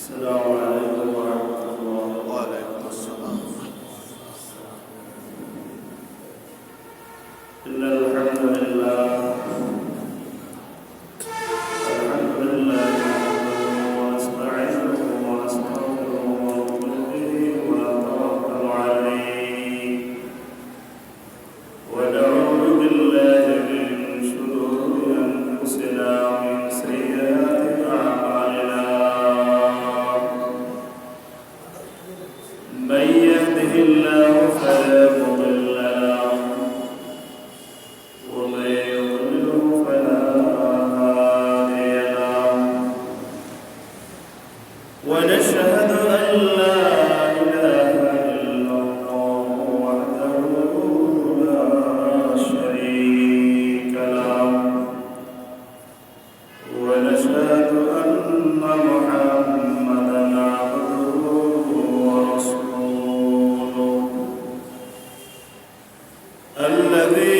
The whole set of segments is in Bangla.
السلام عليكم من يهده الله فلا مضل الذي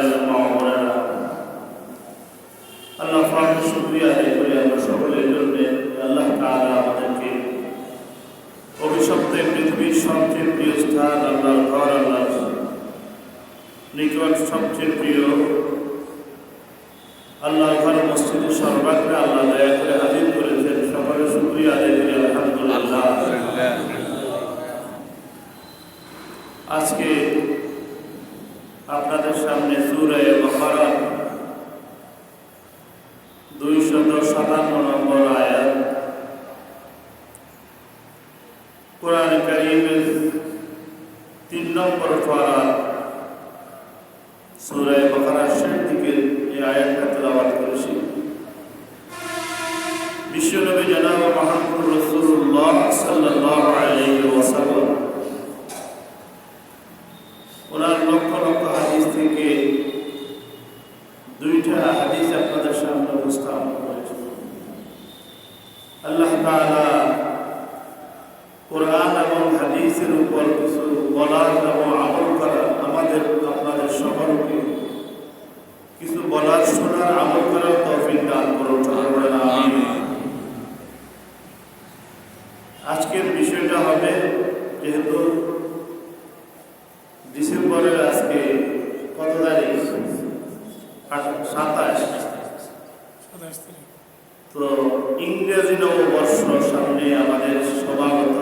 আল্লাহ মাওলানা আল্লাহ পাক শুকরিয়া আদায় করে, আমরা সকলের জন্য আল্লাহ তাআলা আমাদেরকে প্রিয় স্থান, আল্লাহর ঘর আল্লাহ নিকট সবচেয়ে প্রিয় দুইশত সাতান্ন নম্বর আয়াত। কোরআন কারিমের তিন নম্বর পারা আল্লাহ তাআলা কোরআন এবং হাদিসের উপর কিছু বলার এবং আমল করা আমাদের আপনাদের সকলকে কিছু বলার শোনার আমল করার তৌফিক দান করুন। আমিন আজকের বিষয়টা হবে যেহেতু ডিসেম্বরের আজকে কত তারিখ আট- সাতাশ তো ইংরেজি নববর্ষ সামনে আমাদের সমাগত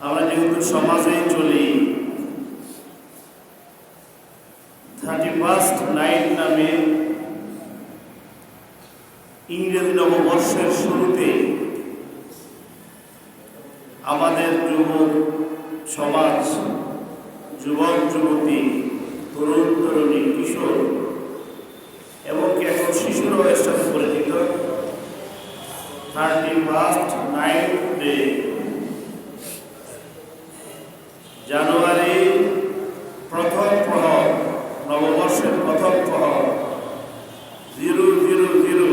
আমরা যেহেতু সমাজেই চলি। থার্টি ফার্স্ট নাইট নামে ইংরেজি নববর্ষের শুরুতে আমাদের যুবক সমাজ যুবক যুবতী তরুণ তরুণী কিশোর এবং কি এখন শিশুরও এর সাথে পরিচিত থার্টি ফার্স্ট নাইট ডে জানুয়ারি প্রথম প্রহর নববর্ষের প্রথম প্রহর জিরো জিরো জিরো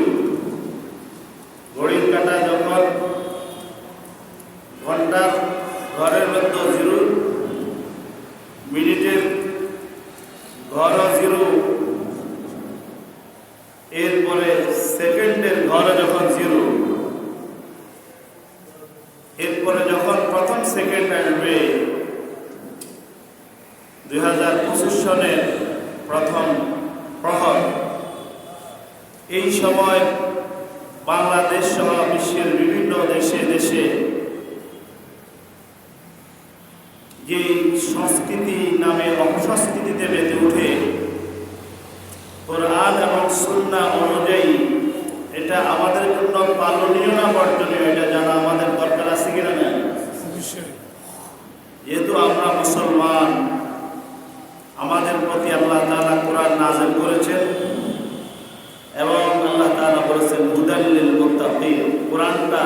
ঘড়ির কাটা যখন ঘণ্টার ঘরের মধ্যে জিরো মিনিটের ঘরও জিরো এরপরে সেকেন্ডের ঘরে যখন জিরো এরপরে যখন প্রথম সেকেন্ড আসবে দুই হাজার পঁচিশ সনের প্রথম প্রহর এই সময় বাংলাদেশ সহ বিশ্বের বিভিন্ন দেশে দেশে যে সংস্কৃতি নামে অপসংস্কৃতিতে বেঁধে উঠে, কোরআন এবং সুন্না অনুযায়ী এটা আমাদের জন্য পালনীয় না বর্জনীয়, এটা জানা আমাদের দরকার আছে কিনা না? যেহেতু আমরা মুসলমান, আমাদের প্রতি আল্লাহ তাআলা কোরআন নাযিল করেছেন তাআলা বলেছেন হুদাল্লিল মুত্তাকিন কোরআনটা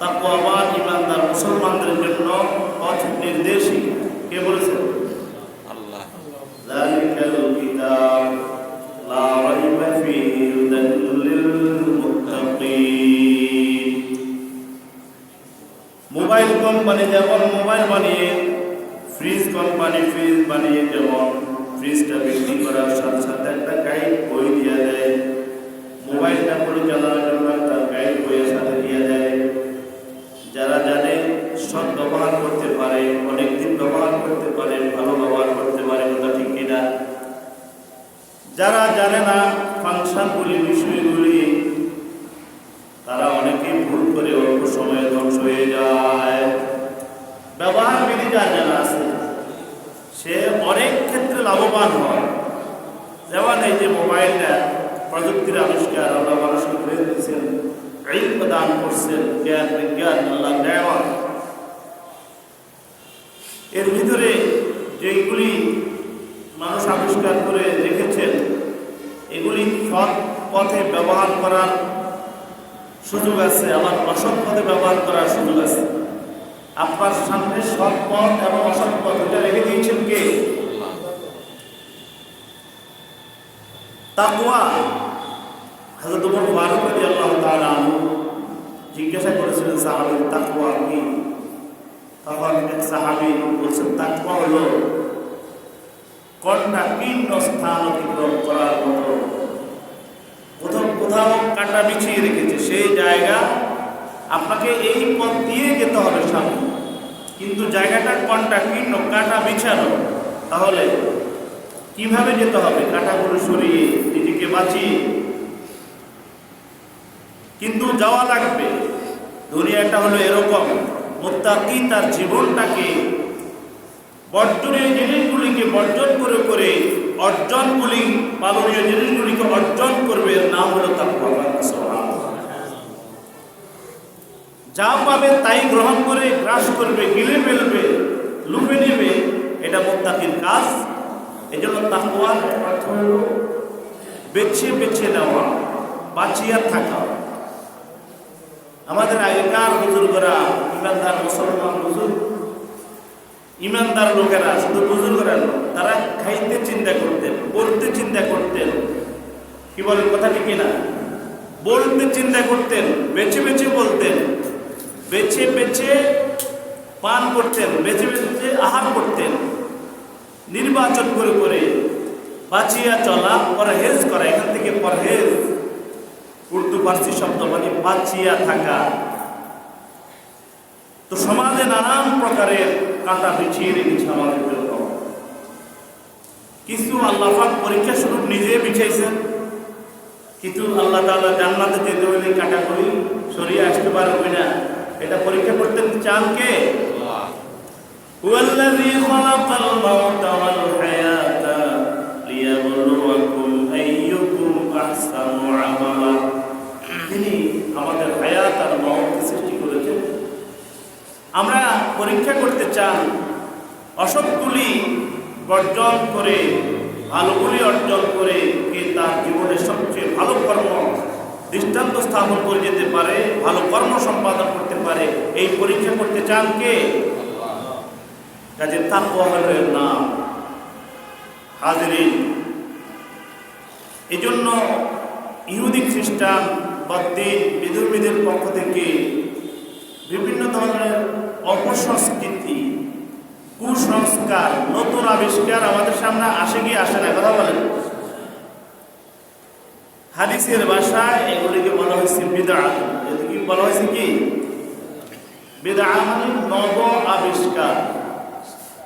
তাকওয়াবান ইমানদার মুসলমানদের জন্য পথ নির্দেশী। কে বলেছেন? আল্লাহ। যালিকাল কিতাব লা রাইবা ফীহি হুদাল মুত্তাকিন মোবাইল কোম্পানি যেমন মোবাইল বানিয়ে ফ্রিজ কোম্পানি ফ্রিজ বানিয়ে যেমন ফ্রিজটা বিক্রি করার সাথে সাথে জানে না ফাংশনগুলি, বিষয়গুলি। তারা অনেকেই ভুল করে অল্প সময়ে ধ্বংস হয়ে যায়। ব্যবহার বিধি যার জানা আছে, সে অনেক ক্ষেত্রে লাভবান হয়। যেমন এই যে মোবাইলটা, প্রযুক্তির আবিষ্কার, আল্লাহ মানুষকে করে দিয়েছেন, ইলম করছেন, জ্ঞান, বিজ্ঞান আল্লাহ এর ভিতরে যেগুলি মানুষ আবিষ্কার করে রেখেছেন সৎ পথে ব্যবহার করার সুযোগ আছে, আবার অসৎ পথে ব্যবহার করার সুযোগ আছে। আপনার সামনে সৎ পথ এবং অসৎ পথ এটা রেখে দিয়েছেন কে? তাকুয়া হযরত ওমর ফারুক রাদিয়াল্লাহু তাআলা আনহু জিজ্ঞাসা করেছিলেন, সাহাবী, তাকওয়া কি? তখন এক সাহাবী বলছেন, তাকওয়া হলো কন্যা কীর্ণ স্থান অতিক্রম করার মতো কোথাও কাটা বিছিয়ে রেখেছে, সেই জায়গা আপনাকে এই পথ দিয়ে যেতে হবে সামনে। কিন্তু জায়গাটা কন্টাক্টিন্য কাটা বিছানো। তাহলে কীভাবে যেতে হবে? কাটাগুলো সরিয়ে নিজেকে বাঁচিয়ে। কিন্তু যাওয়া লাগবে। দুনিয়াটা হলো এরকম। মুত্তাকি তার জীবনটাকে বর্জনীয় জিনিসগুলিকে বর্জন করে করে অর্জনগুলি, পালনীয় জিনিসগুলিকে অর্জন নাম হলো যা পাবে তাই গ্রহণ করে গ্রাস করবে, গিলে ফেলবে, লুপে নেবে, এটা মুত্তাকির কাজ। এই জন্য তাকওয়ার অর্থ হলো বেছে বেছে নেওয়া, বাঁচিয়া থাকা। আমাদের আগেকার বুজুর্গরা, ইমানদার মুসলমান বুজুর্গ, ইমানদার লোকেরা, শুধু বুজুর্গরা তারা খাইতে চিন্তা করতেন, পড়তে চিন্তা করতেন। কি বলেন, কথা ঠিক না বলতে চিন্তা করতেন, বেছে বেছে বলতেন, বেছে বেছে পান করতেন, বেছে বেছে আহার করতেন, নির্বাচন করে করে বাঁচিয়া চলা, পরহেজ করা, এখান থেকে পরহেজ, উর্দু, ফার্সি শব্দ মানে বাঁচিয়া থাকা। তো সমাজে নানান প্রকারের কাঁটা বিছিয়ে রেখেছে আমাদের জন্য কিছু আল্লাহ পরীক্ষা স্বরূপ নিজে বিছাইছেন। কিন্তু আল্লাহ তাআলা জান্নাতে যেতে হলে কাটাগুলি সরিয়ে আসতে পারবে না এটা পরীক্ষা করতে চান কে هو الذي خلق الموت والحياة ليبلوكم أيكم أحسن عملا তিনি আমাদের হায়াত আর মৌতকে সৃষ্টি করেছেন আমরা পরীক্ষা করতে চান অসৎগুলি বর্জন করে ভালোগুলি অর্জন করে কে তার জীবনের সবচেয়ে ভালো কর্ম দৃষ্টান্ত স্থাপন করে যেতে পারে, ভালো কর্ম সম্পাদন করতে পারে, এই পরীক্ষা করতে চান কে? কাজে হলো নাম হাজিরিন। এই জন্য ইহুদি খ্রিস্টান বদ্দিন বিধর্মীদের পক্ষ থেকে বিভিন্ন ধরনের অপসংস্কৃতি কুসংস্কার, নতুন আবিষ্কার আমাদের সামনে আসে কি আসে না, কথা বলেন। হাদিসের ভাষায় এগুলিকে বলা হয়েছে বিদআত এদিকে বলা হয়েছে কি? বিদআ মানে নব আবিষ্কার।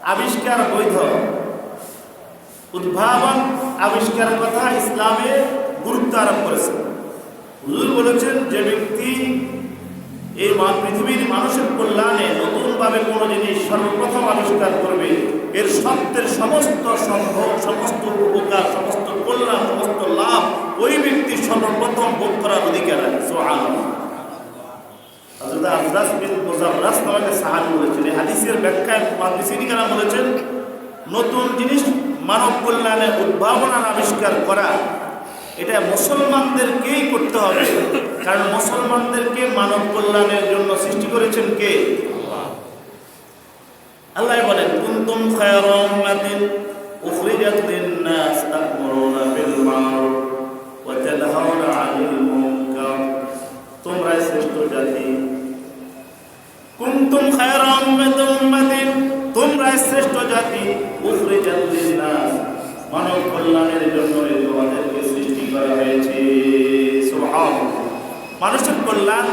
আবিষ্কার বৈধ। উদ্ভাবন আবিষ্কারের কথা ইসলামে গুরুত্ব আরোপ করেছে। হুজুর বলেছেন, যে ব্যক্তি এই পৃথিবীর মানুষের কল্যাণে নতুনভাবে কোনো জিনিস সর্বপ্রথম আবিষ্কার করবে। এর সত্যের সমস্ত সম্ভব, সমস্ত উপকার, সমস্ত কল্যাণ, সমস্ত লাভ ওই ব্যক্তি সর্বপ্রথম ভোগ করার অধিকার আছে। সোহান বলেছেন হাদিসের ব্যাখ্যায় বলেছেন, নতুন জিনিস মানব কল্যাণে উদ্ভাবনার আবিষ্কার করা, এটা মুসলমানদেরকেই করতে হবে। কারণ মুসলমানদেরকে মানব কল্যাণের জন্য সৃষ্টি করেছেন কে? আল্লাহ। বলেন, কুনতুম উম্মাতিন উখরিজাত লিন-নাস তা'মুরুনা বিল মা'রুফ ওয়া তানহাউনা 'আনিল মুনকার। তোমরা শ্রেষ্ঠ জাতি। কুনতুম খায়রা উম্মাতিন তোমরা শ্রেষ্ঠ জাতি উখরিজাত লিন-নাস। মানব কল্যাণের জন্য তোমাদেরকে সৃষ্টি করা হয়েছে। সুবহানাল্লাহ। মানুষের কল্যাণ।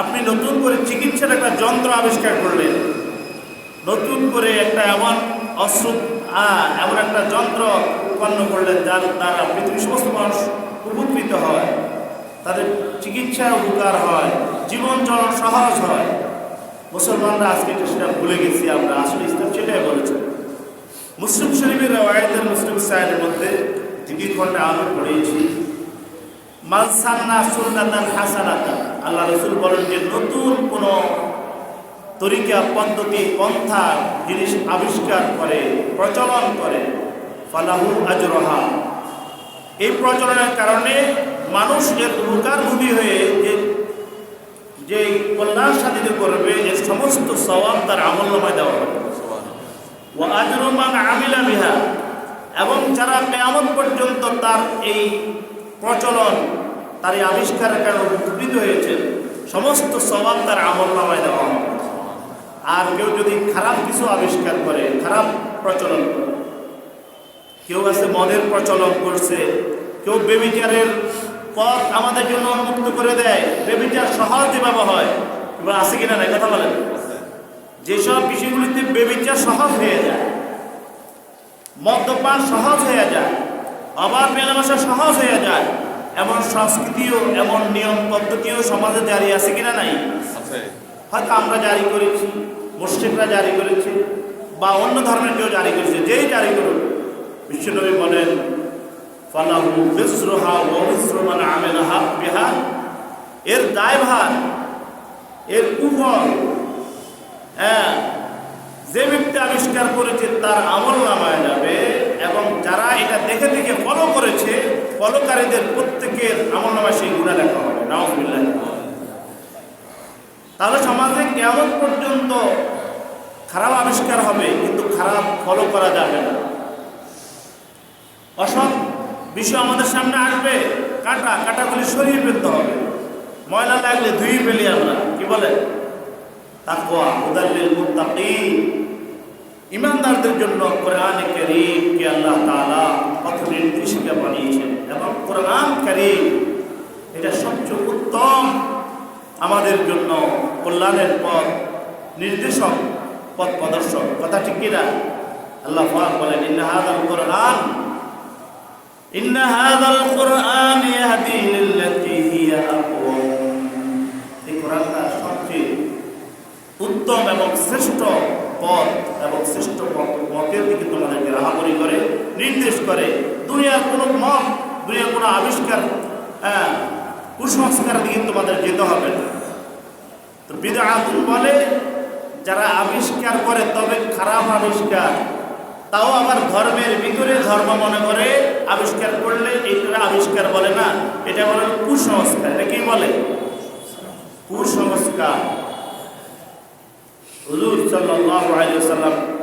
আপনি নতুন করে চিকিৎসার একটা যন্ত্র আবিষ্কার করলেন। নতুন করে একটা এমন অস্ত্র এমন একটা যন্ত্র উৎপন্ন করলেন যার দ্বারা পৃথিবীর সমস্ত মানুষ উপকৃত হয়। তাদের চিকিৎসার উপকার হয়, জীবন চলন সহজ হয়। মুসলমানরা আজকে সেটা ভুলে গেছি আমরা, আসলে ইসলাম সেটাই বলেছে। মুসলিম শরীফের রেওয়ায়তের মুসলিম সাহেবের মধ্যে জিকির খন্ডে আমি পড়েছি। মালসান্না সুন্নাতান হাসানাতান। আল্লাহ রসুল বলেন যে, নতুন কোন তরিকা, পদ্ধতি, পন্থা জিনিস আবিষ্কার করে, প্রচলন করে, ফালাহু আজরহা। এই প্রচলনের কারণে মানুষ এর উপকারভূমি হয়ে যে যে কল্যাণ সাধিত করবে এর সমস্ত সওয়াব তার আমল নামায় দেওয়া হবে। ও আজরমান আমিলা এবং যারা কেয়ামত পর্যন্ত তার এই প্রচলন, তার এই আবিষ্কারের কারণে উপকৃত হয়েছে সমস্ত স্বভাব তার আমল নামায় দেওয়া আর কেউ যদি খারাপ কিছু আবিষ্কার করে, খারাপ প্রচলন করে, কেউ আছে মদের প্রচলন করছে, কেউ বেবিচারের পথ আমাদের জন্য উন্মুক্ত করে দেয়, বেবিচার সহজ যেভাবে হয়, এবার আছে কিনা নাই? কথা বলেন। যেসব বিষয়গুলিতে বেবিচার সহজ হয়ে যায়, মদ্যপান সহজ হয়ে যায় অবাধ মেলামেশা সহজ হয়ে যায়। এমন সংস্কৃতিও এমন নিয়ম পদ্ধতিও সমাজে জারি আছে কিনা নাই? হয়তো আমরা জারি করেছি মুসলিমরা জারি করেছে বা অন্য ধর্মের কেউ জারি করেছে যেই জারি করুক। বিশ্বনবী বলেন ফালাহু বিসরুহা ওয়া বিসরু আমিলাহা বিহা। এর দায়ভার এর কুফল হ্যাঁ যে ব্যক্তি আবিষ্কার করেছে তার আমল নামায় যাবে। এবং যারা এটা দেখে দেখে ফলো করেছে ফলোকারীদের প্রত্যেকের আমল নামায় সেই গুণা লেখা হবে। নাউজুবিল্লাহ। তাহলে সমাজে কেমন পর্যন্ত খারাপ আবিষ্কার হবে, কিন্তু খারাপ ফলো করা যাবে না। অসৎ বিষয় আমাদের সামনে আসবে, কাটা, কাটাগুলি সরিয়ে ফেলতে হবে। ময়লা লাগলে ধুয়ে ফেলি আমরা, কি বলে তাকওয়া উদাল্লিল মুত্তাকিন। ইমানদারদের জন্য কোরআন করিম কে আল্লাহ তাআলা পথ নির্দেশিকা বানিয়েছেন এবং কোরআন করিম এটা সবচেয়ে উত্তম আমাদের জন্য কল্যাণের পথ, নির্দেশক পথ প্রদর্শক। কথা ঠিক কিনা আল্লাহ বলেন, ইন্না হাদাল কোরআন, ইন্না হাদাল কোরআন ইয়াহদি লিল্লাতি হিয়া আকওয়াম এই কোরআনটা সবচেয়ে উত্তম এবং শ্রেষ্ঠ পথ এবং শ্রেষ্ঠ পথ- পথের দিকে তোমাদেরকে রাহাবরি করে, নির্দেশ করে। দুনিয়ার কোনো মত, দুনিয়ার কোনো আবিষ্কার হ্যাঁ কুসংস্কার দিকে তোমাদের যেতে হবে না। তো বিদাতুল বলে, যারা আবিষ্কার করে তবে খারাপ আবিষ্কার। তাও আবার ধর্মের ভিতরে ধর্ম মনে করে আবিষ্কার করলে এটা আবিষ্কার বলে না। এটা বলে কুসংস্কার। এটা কি বলে? কুসংস্কার। حضور صلى الله عليه وسلم.